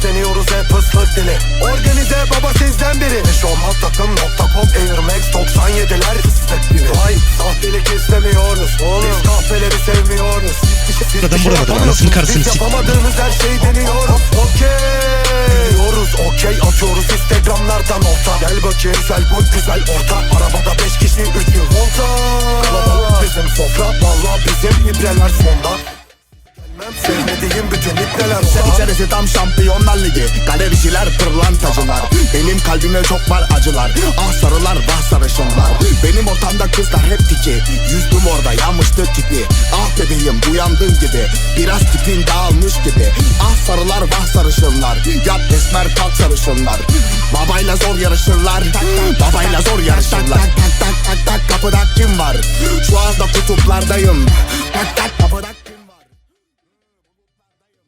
İsteniyoruz hep ıslık dili Organize baba sizden biri. Eşofman takım nokta com Air Max 97'ler ıslık biri Ay sahtelik istemiyoruz Oğlum. Biz kahveleri sevmiyoruz. Siz Adam şey vuramadı, yapamıyorsunuz. anasını karısını Biz yapamadığımız her şeyi deniyoruz. Okey. Biliyoruz okey atıyoruz instagramlardan orta. Gel bakayım güzel boy güzel orta. Arabada beş kişi üç gün monta Kalabalık bizim sofra Valla bizim ibreler sonda sevmediğim bütün İçer- orta İçerisi tam şampiyonlar ligi. Galericiler pırlantacılar. Benim kalbime çok var acılar. Ah sarılar vah sarışınlar Benim ortamda kızlar hep tiki. Yüzdüm orada yanmıştı tipi Ah bebeğim uyandın gibi. Biraz tipin dağılmış gibi. Ah sarılar vah sarışınlar Yat esmer kalk sarışınlar Babayla zor yarışırlar. Babayla zor yarışırlar. Tak tak tak tak kapıda kim var? Şu anda kutuplardayım. Tak tak kapıda